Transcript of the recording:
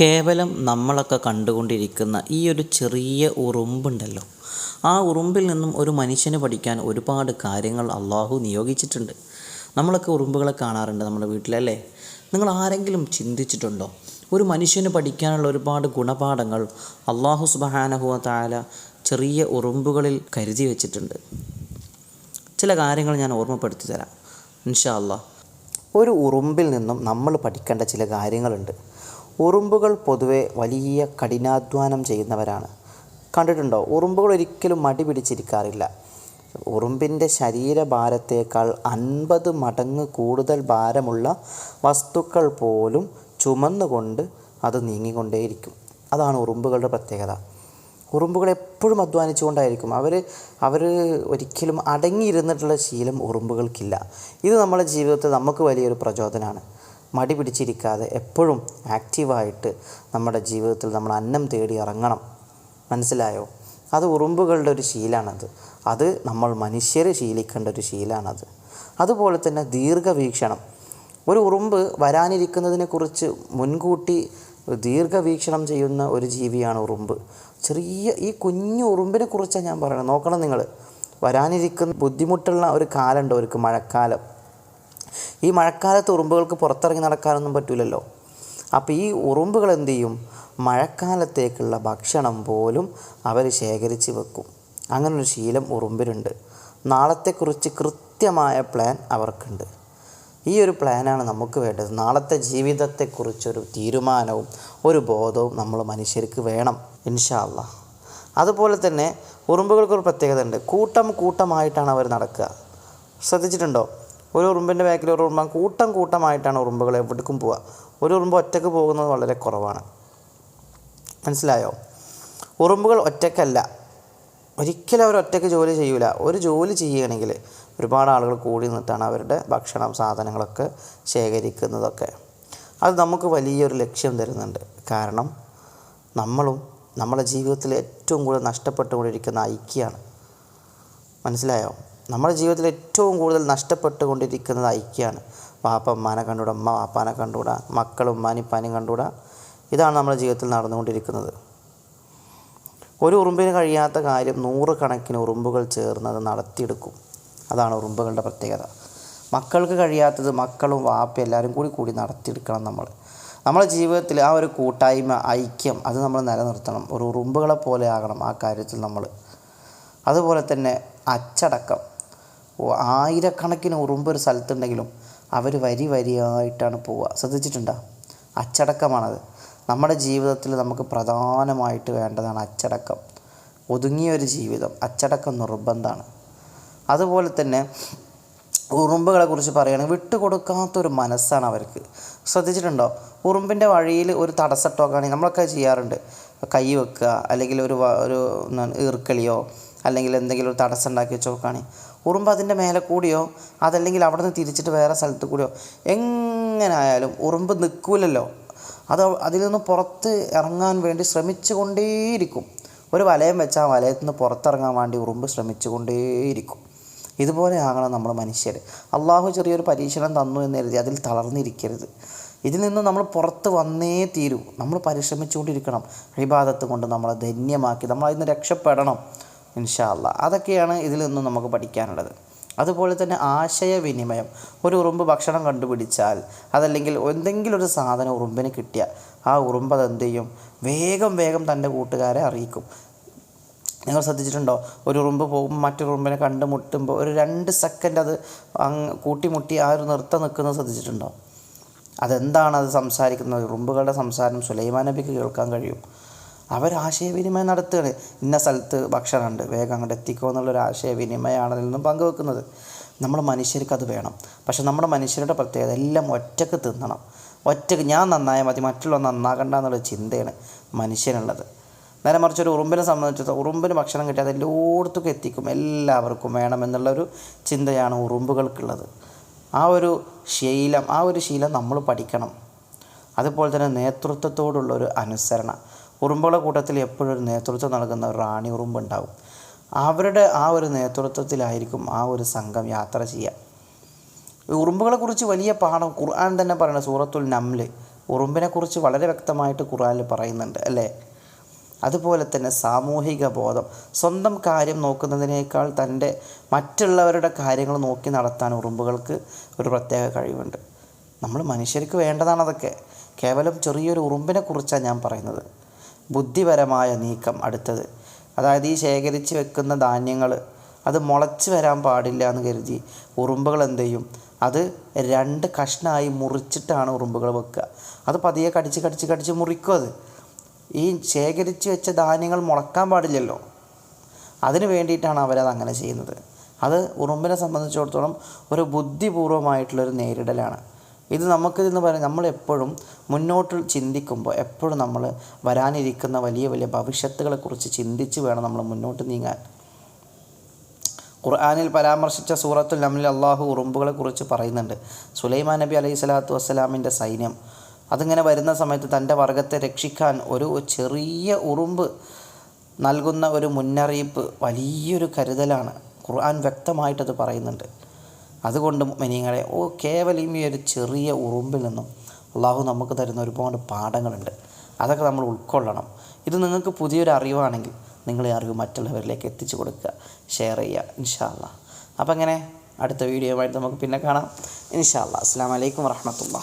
കേവലം നമ്മളൊക്കെ കണ്ടുകൊണ്ടിരിക്കുന്ന ഈ ഒരു ചെറിയ ഉറുമ്പുണ്ടല്ലോ. ആ ഉറുമ്പിൽ നിന്നും ഒരു മനുഷ്യന് പഠിക്കാൻ ഒരുപാട് കാര്യങ്ങൾ അള്ളാഹു നിയോഗിച്ചിട്ടുണ്ട്. നമ്മളൊക്കെ ഉറുമ്പുകളെ കാണാറുണ്ട് നമ്മുടെ വീട്ടിലല്ലേ? നിങ്ങൾ ആരെങ്കിലും ചിന്തിച്ചിട്ടുണ്ടോ? ഒരു മനുഷ്യന് പഠിക്കാനുള്ള ഒരുപാട് ഗുണപാഠങ്ങൾ അള്ളാഹു സുബഹാനഹുവ താല ചെറിയ ഉറുമ്പുകളിൽ കരുതി വെച്ചിട്ടുണ്ട്. ചില കാര്യങ്ങൾ ഞാൻ ഓർമ്മപ്പെടുത്തി തരാം. ഇൻഷാ അള്ളാഹ് ഒരു ഉറുമ്പിൽ നിന്നും നമ്മൾ പഠിക്കേണ്ട ചില കാര്യങ്ങളുണ്ട്. ഉറുമ്പുകൾ പൊതുവെ വലിയ കഠിനാധ്വാനം ചെയ്യുന്നവരാണ്. കണ്ടിട്ടുണ്ടോ? ഉറുമ്പുകൾ ഒരിക്കലും മടി പിടിച്ചിരിക്കാറില്ല. ഉറുമ്പിന്റെ ശരീരഭാരത്തേക്കാൾ അൻപത് മടങ്ങ് കൂടുതൽ ഭാരമുള്ള വസ്തുക്കൾ പോലും ചുമന്നുകൊണ്ട് അത് നീങ്ങിക്കൊണ്ടേയിരിക്കും. അതാണ് ഉറുമ്പുകളുടെ പ്രത്യേകത. ഉറുമ്പുകൾ എപ്പോഴും അധ്വാനിച്ചുകൊണ്ടായിരിക്കും. അവർ അവർ ഒരിക്കലും അടങ്ങിയിരുന്നിട്ടുള്ള ശീലം ഉറുമ്പുകൾക്കില്ല. ഇത് നമ്മുടെ ജീവിതത്തിൽ നമുക്ക് വലിയൊരു പ്രചോദനമാണ്. മടി പിടിച്ചിരിക്കാതെ എപ്പോഴും ആക്റ്റീവായിട്ട് നമ്മുടെ ജീവിതത്തിൽ നമ്മൾ അന്നം തേടി ഇറങ്ങണം. മനസ്സിലായോ? അത് ഉറുമ്പുകളുടെ ഒരു ശീലമാണത് അത് നമ്മൾ മനുഷ്യർ ശീലിക്കേണ്ട ഒരു ശീലമാണത് അതുപോലെ തന്നെ ദീർഘവീക്ഷണം. ഒരു ഉറുമ്പ് വരാനിരിക്കുന്നതിനെക്കുറിച്ച് മുൻകൂട്ടി ദീർഘവീക്ഷണം ചെയ്യുന്ന ഒരു ജീവിയാണ് ഉറുമ്പ്. ചെറിയ ഈ കുഞ്ഞു ഉറുമ്പിനെ കുറിച്ചാണ് ഞാൻ പറയുന്നത്. നോക്കണം നിങ്ങൾ. വരാനിരിക്കുന്ന ബുദ്ധിമുട്ടുള്ള ഒരു കാലമുണ്ട് അവർക്ക് മഴക്കാലം. ഈ മഴക്കാലത്ത് ഉറുമ്പുകൾക്ക് പുറത്തിറങ്ങി നടക്കാനൊന്നും പറ്റില്ലല്ലോ അപ്പോൾ ഈ ഉറുമ്പുകൾ എന്ത് ചെയ്യും? മഴക്കാലത്തേക്കുള്ള ഭക്ഷണം പോലും അവർ ശേഖരിച്ച് വെക്കും. അങ്ങനൊരു ശീലം ഉറുമ്പിലുണ്ട്. നാളത്തെക്കുറിച്ച് കൃത്യമായ പ്ലാൻ അവർക്കുണ്ട്. ഈ ഒരു പ്ലാനാണ് നമുക്ക് വേണ്ടത്. നാളത്തെ ജീവിതത്തെക്കുറിച്ചൊരു തീരുമാനവും ഒരു ബോധവും നമ്മൾ മനുഷ്യർക്ക് വേണം ഇൻഷാല്ല അതുപോലെ തന്നെ ഉറുമ്പുകൾക്കൊരു പ്രത്യേകത ഉണ്ട് കൂട്ടം കൂട്ടമായിട്ടാണ് അവർ നടക്കുക. ശ്രദ്ധിച്ചിട്ടുണ്ടോ? ഒരു ഉറുമ്പിന്റെ ബാക്കിൽ ഒരു ഉറുമ്പ കൂട്ടം കൂട്ടമായിട്ടാണ് ഉറുമ്പുകൾ എവിടേക്കും പോവുക. ഒരു ഉറുമ്പ് ഒറ്റയ്ക്ക് പോകുന്നത് വളരെ കുറവാണ്. മനസ്സിലായോ? ഉറുമ്പുകൾ ഒറ്റക്കല്ല ഒരിക്കലും അവർ ഒറ്റയ്ക്ക് ജോലി ചെയ്യൂല. ഒരു ജോലി ചെയ്യുകയാണെങ്കിൽ ഒരുപാട് ആളുകൾ കൂടി നിന്നിട്ടാണ് അവരുടെ ഭക്ഷണം സാധനങ്ങളൊക്കെ ശേഖരിക്കുന്നതൊക്കെ. അത് നമുക്ക് വലിയൊരു ലക്ഷ്യം തരുന്നുണ്ട്. കാരണം നമ്മളും നമ്മുടെ ജീവിതത്തിൽ ഏറ്റവും കൂടുതൽ നഷ്ടപ്പെട്ടുകൊണ്ടിരിക്കുന്ന ഐക്യമാണ്. മനസ്സിലായോ? നമ്മുടെ ജീവിതത്തിൽ ഏറ്റവും കൂടുതൽ നഷ്ടപ്പെട്ടുകൊണ്ടിരിക്കുന്നത് ഐക്യമാണ്. വാപ്പ ഉമ്മാനെ കണ്ടുകൂടാ ഉമ്മ വാപ്പാനെ കണ്ടുകൂടാ മക്കൾ ഉമ്മാനി ഉപ്പാനും കണ്ടുകൂടാ. ഇതാണ് നമ്മുടെ ജീവിതത്തിൽ നടന്നുകൊണ്ടിരിക്കുന്നത്. ഒരു ഉറുമ്പിന് കഴിയാത്ത കാര്യം നൂറുകണക്കിന് ഉറുമ്പുകൾ ചേർന്നത് നടത്തിയെടുക്കും. അതാണ് ഉറുമ്പുകളുടെ പ്രത്യേകത. മക്കൾക്ക് കഴിയാത്തത് മക്കളും വാപ്പ എല്ലാവരും കൂടി കൂടി നടത്തിയെടുക്കണം നമ്മൾ. നമ്മുടെ ജീവിതത്തിൽ ആ ഒരു കൂട്ടായ്മ ഐക്യം അത് നമ്മൾ നിലനിർത്തണം. ഒരു ഉറുമ്പുകളെ പോലെ ആകണം ആ കാര്യത്തിൽ നമ്മൾ. അതുപോലെ തന്നെ അച്ചടക്കം. ആയിരക്കണക്കിന് ഉറുമ്പ് ഒരു സ്ഥലത്തുണ്ടെങ്കിലും അവർ വരി വരിയായിട്ടാണ് പോവുക. ശ്രദ്ധിച്ചിട്ടുണ്ടോ? അച്ചടക്കമാണത്. നമ്മുടെ ജീവിതത്തിൽ നമുക്ക് പ്രധാനമായിട്ട് വേണ്ടതാണ് അച്ചടക്കം. ഒതുങ്ങിയ ഒരു ജീവിതം അച്ചടക്കം നിർബന്ധമാണ്. അതുപോലെ തന്നെ ഉറുമ്പുകളെ കുറിച്ച് പറയുകയാണെങ്കിൽ വിട്ടുകൊടുക്കാത്തൊരു മനസ്സാണ് അവർക്ക്. ശ്രദ്ധിച്ചിട്ടുണ്ടോ? ഉറുമ്പിന്റെ വഴിയിൽ ഒരു തടസ്സട്ടോക്കാണെങ്കിൽ നമ്മളൊക്കെ ചെയ്യാറുണ്ട്. കൈ വെക്കുക അല്ലെങ്കിൽ ഒരു ഒരു ഈർക്കളിയോ അല്ലെങ്കിൽ എന്തെങ്കിലും ഒരു തടസ്സം ഉണ്ടാക്കി വെച്ച് നോക്കുകയാണെങ്കിൽ ഉറുമ്പ് അതിന്റെ മേലെ കൂടിയോ അതല്ലെങ്കിൽ അവിടെ നിന്ന് തിരിച്ചിട്ട് വേറെ സ്ഥലത്ത് കൂടിയോ എങ്ങനായാലും ഉറുമ്പ് നിൽക്കൂലല്ലോ. അത് അതിൽ നിന്ന് പുറത്ത് ഇറങ്ങാൻ വേണ്ടി ശ്രമിച്ചു കൊണ്ടേയിരിക്കും ഒരു വലയം വെച്ചാൽ വലയത്തിൽ നിന്ന് പുറത്തിറങ്ങാൻ വേണ്ടി ഉറുമ്പ് ശ്രമിച്ചു കൊണ്ടേയിരിക്കും ഇതുപോലെ ആകണം നമ്മൾ മനുഷ്യർ. അള്ളാഹു ചെറിയൊരു പരീക്ഷണം തന്നു എന്ന് കരുതി അതിൽ തളർന്നിരിക്കരുത്. ഇതിൽ നിന്ന് നമ്മൾ പുറത്ത് വന്നേ തീരൂ. നമ്മൾ പരിശ്രമിച്ചുകൊണ്ടിരിക്കണം. അഭിബാധത്ത് കൊണ്ട് നമ്മളെ ധന്യമാക്കി നമ്മൾ അതിൽ നിന്ന് രക്ഷപ്പെടണം. ഇൻഷാ അല്ലാ. അതൊക്കെയാണ് ഇതിൽ നിന്നും നമുക്ക് പഠിക്കാനുള്ളത്. അതുപോലെ തന്നെ ആശയവിനിമയം. ഒരു ഉറുമ്പ് ഭക്ഷണം കണ്ടുപിടിച്ചാൽ അതല്ലെങ്കിൽ എന്തെങ്കിലും ഒരു സാധനം ഉറുമ്പിന് കിട്ടിയാൽ ആ ഉറുമ്പ് അത് എന്ത് ചെയ്യും വേഗം വേഗം തന്റെ കൂട്ടുകാരെ അറിയിക്കും. നിങ്ങൾ ശ്രദ്ധിച്ചിട്ടുണ്ടോ? ഒരു ഉറുമ്പ് പോകുമ്പോൾ മറ്റൊരു ഉറുമ്പിനെ കണ്ടുമുട്ടുമ്പോൾ ഒരു രണ്ട് സെക്കൻഡ് അത് അങ്ങ് കൂട്ടിമുട്ടി ആ ഒരു നൃത്തം നിൽക്കുന്നത് ശ്രദ്ധിച്ചിട്ടുണ്ടോ? അതെന്താണ് അത് സംസാരിക്കുന്നത്? ഉറുമ്പുകളുടെ സംസാരം സുലൈമാൻ നബിക്ക് കേൾക്കാൻ കഴിയും. അവർ ആശയവിനിമയം നടത്തുകയാണ്. ഇന്ന സ്ഥലത്ത് ഭക്ഷണമുണ്ട്. വേഗം അങ്ങോട്ട് എത്തിക്കോ എന്നുള്ളൊരു ആശയവിനിമയമാണ് നിന്നും പങ്കുവെക്കുന്നത്. നമ്മൾ മനുഷ്യർക്ക് അത് വേണം. പക്ഷെ നമ്മുടെ മനുഷ്യരുടെ പ്രത്യേകത എല്ലാം ഒറ്റയ്ക്ക് തിന്നണം. ഒറ്റയ്ക്ക് ഞാൻ നന്നായാൽ മതി മറ്റുള്ളവർ നന്നാകണ്ട എന്നുള്ള ചിന്തയാണ് മനുഷ്യനുള്ളത്. നേരെ മറിച്ച് ഒരു ഉറുമ്പിനെ സംബന്ധിച്ചിടത്തോളം ഉറുമ്പിന് ഭക്ഷണം കിട്ടിയാൽ അത് എല്ലായിടത്തും എത്തിക്കും. എല്ലാവർക്കും വേണമെന്നുള്ളൊരു ചിന്തയാണ് ഉറുമ്പുകൾക്കുള്ളത്. ആ ഒരു ശീലം ആ ഒരു ശീലം നമ്മൾ പഠിക്കണം. അതുപോലെ തന്നെ നേതൃത്വത്തോടുള്ള ഒരു അനുസരണ. ഉറുമ്പുകളുടെ കൂട്ടത്തിൽ എപ്പോഴും ഒരു നേതൃത്വം നൽകുന്ന റാണി ഉറുമ്പ് ഉണ്ടാവും അവരുടെ ആ ഒരു നേതൃത്വത്തിലായിരിക്കും ആ ഒരു സംഘം യാത്ര ചെയ്യുക. ഉറുമ്പുകളെ കുറിച്ച് വലിയ പാഠം ഖുർആൻ തന്നെ പറയുന്നത് സൂറത്തുൽ നംൽ ഉറുമ്പിനെക്കുറിച്ച് വളരെ വ്യക്തമായിട്ട് ഖുർആനിൽ പറയുന്നുണ്ട് അല്ലേ? അതുപോലെ തന്നെ സാമൂഹിക ബോധം. സ്വന്തം കാര്യം നോക്കുന്നതിനേക്കാൾ തന്റെ മറ്റുള്ളവരുടെ കാര്യങ്ങൾ നോക്കി നടത്താൻ ഉറുമ്പുകൾക്ക് ഒരു പ്രത്യേക കഴിവുണ്ട്. നമ്മൾ മനുഷ്യർക്ക് വേണ്ടതാണ് അതൊക്കെ. കേവലം ചെറിയൊരു ഉറുമ്പിനെ കുറിച്ചാണ് ഞാൻ പറയുന്നത്. ബുദ്ധിപരമായ നീക്കം അടുത്തത്. അതായത് ഈ ശേഖരിച്ച് വെക്കുന്ന ധാന്യങ്ങൾ അത് മുളച്ച് വരാൻ പാടില്ല എന്ന് കരുതി ഉറുമ്പുകൾ എന്ത് ചെയ്യും? അത് രണ്ട് കഷ്ണമായി മുറിച്ചിട്ടാണ് ഉറുമ്പുകൾ വെക്കുക. അത് പതിയെ കടിച്ച് കടിച്ച് കടിച്ച് മുറിക്കും അത്. ഈ ശേഖരിച്ച് വെച്ച ധാന്യങ്ങൾ മുളക്കാൻ പാടില്ലല്ലോ. അതിന് വേണ്ടിയിട്ടാണ് അവരത് അങ്ങനെ ചെയ്യുന്നത്. അത് ഉറുമ്പിനെ സംബന്ധിച്ചിടത്തോളം ഒരു ബുദ്ധിപൂർവമായിട്ടുള്ളൊരു നേരിടലാണ്. ഇത് നമുക്ക് നമുക്കിതെന്ന് പറയുന്നത് നമ്മളെപ്പോഴും മുന്നോട്ട് ചിന്തിക്കുമ്പോൾ എപ്പോഴും നമ്മൾ വരാനിരിക്കുന്ന വലിയ വലിയ ഭവിഷ്യത്തുകളെക്കുറിച്ച് ചിന്തിച്ച് വേണം നമ്മൾ മുന്നോട്ട് നീങ്ങാൻ. ഖുർആാനിൽ പരാമർശിച്ച സൂറത്തുൽ നമ്മിൽ അള്ളാഹു ഉറുമ്പുകളെ കുറിച്ച് പറയുന്നുണ്ട്. സുലൈമാൻ നബി അലൈഹി സ്വലാത്തു വസ്സലാമിന്റെ സൈന്യം അതിങ്ങനെ വരുന്ന സമയത്ത് തന്റെ വർഗത്തെ രക്ഷിക്കാൻ ഒരു ചെറിയ ഉറുമ്പ് നൽകുന്ന ഒരു മുന്നറിയിപ്പ് വലിയൊരു കരുതലാണ്. ഖുർആൻ വ്യക്തമായിട്ടത് പറയുന്നുണ്ട്. അതുകൊണ്ട് മിനിങ്ങളെ ഓ കേവലം ഈ ഒരു ചെറിയ ഉറുമ്പിൽ നിന്നും അള്ളാഹു നമുക്ക് തരുന്ന ഒരുപാട് പാഠങ്ങളുണ്ട്. അതൊക്കെ നമ്മൾ ഉൾക്കൊള്ളണം. ഇത് നിങ്ങൾക്ക് പുതിയൊരു അറിവാണെങ്കിൽ നിങ്ങൾ ഈ അറിവ് മറ്റുള്ളവരിലേക്ക് എത്തിച്ചു കൊടുക്കുക. ഷെയർ ചെയ്യുക ഇൻഷാല്ല അപ്പം അങ്ങനെ അടുത്ത വീഡിയോ ആയിട്ട് നമുക്ക് പിന്നെ കാണാം. ഇൻഷാല്ല അസ്സാം വലൈക്കും വർഹമത്തുള്ള